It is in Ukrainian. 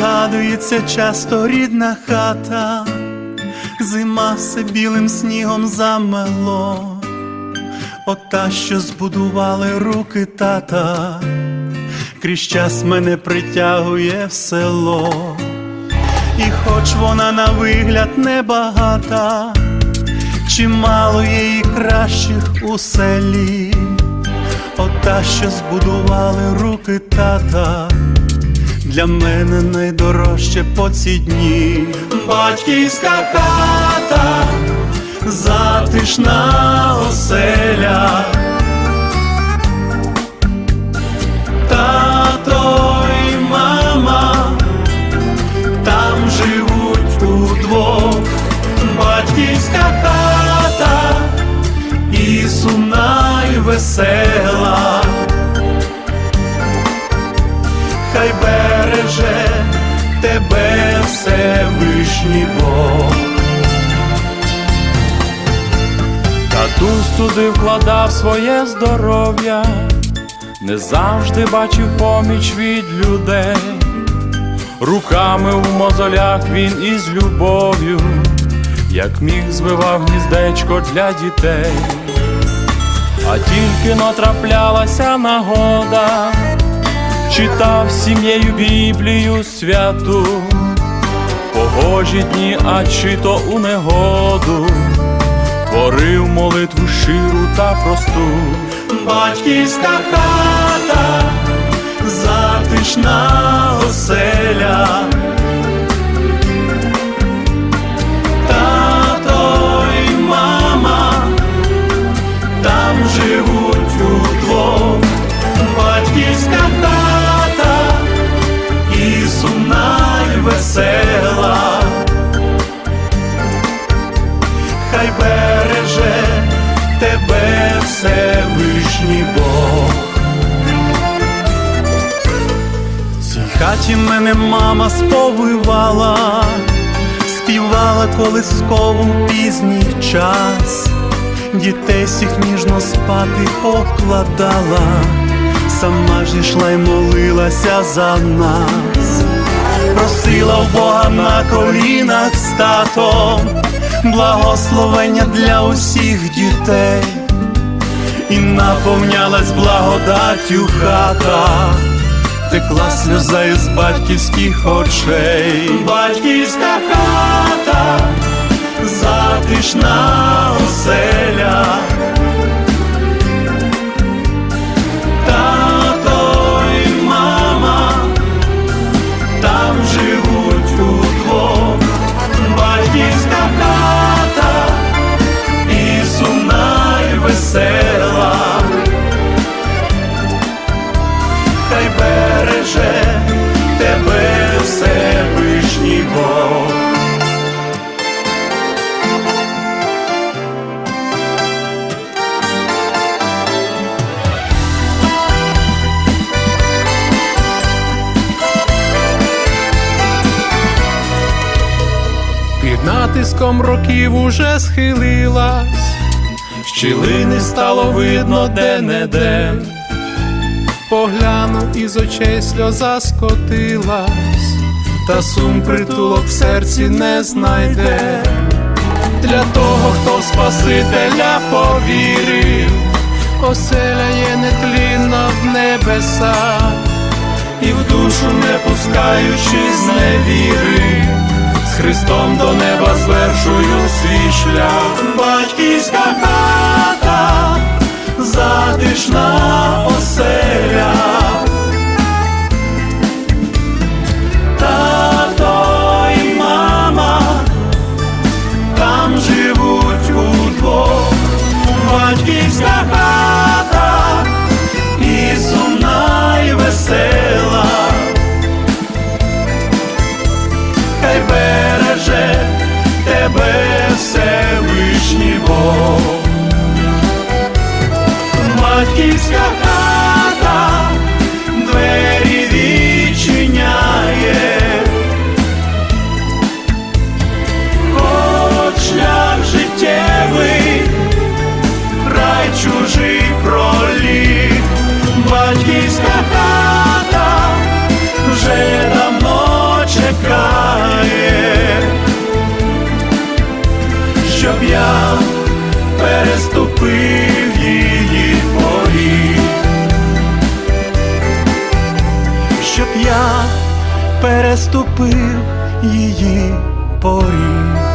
Пригадується часто рідна хата, зима все білим снігом замело, ота, що збудували руки тата, крізь час мене притягує в село, і хоч вона на вигляд небагата, чимало і кращих у селі, ота, що збудували руки тата для мене найдорожче по ці дні. Батьківська хата, затишна оселя. Тато і мама там живуть удвох. Батьківська хата і сумна й весела хай береже тебе Всевишній Бог. Татусь туди вкладав своє здоров'я, не завжди бачив поміч від людей, руками в мозолях він із любов'ю, як міг звивав гніздечко для дітей, а тільки натраплялася нагода, читав сім'єю Біблію святу, погожі дні, а чи то у негоду творив молитву ширу та просту. Батьківська хата, затишна оселя. Всевишній Бог. В цій хаті мене мама сповивала, співала колискову пізній час, дітей всіх ніжно спати покладала, сама ж ішла й молилася за нас, просила в Бога на колінах з татом, благословення для усіх дітей, і наповнялась благодаттю хата текла сльоза із батьківських очей. Батьківська хата, затишна натиском років уже схилилась, Щілини стало видно де-не-де. погляну із очей сльоза скотилась, та сум притулок в серці не знайде. Для того, хто в Спасителя повірив, оселя є нетлінна в небесах, і в душу не пускаючи з невіри, Христом до неба звершую свій шлях. Батьківська хата, затишна оселя. Тато і мама там живуть удвох. Батьківська хата Батьківська хата переступив її поріг.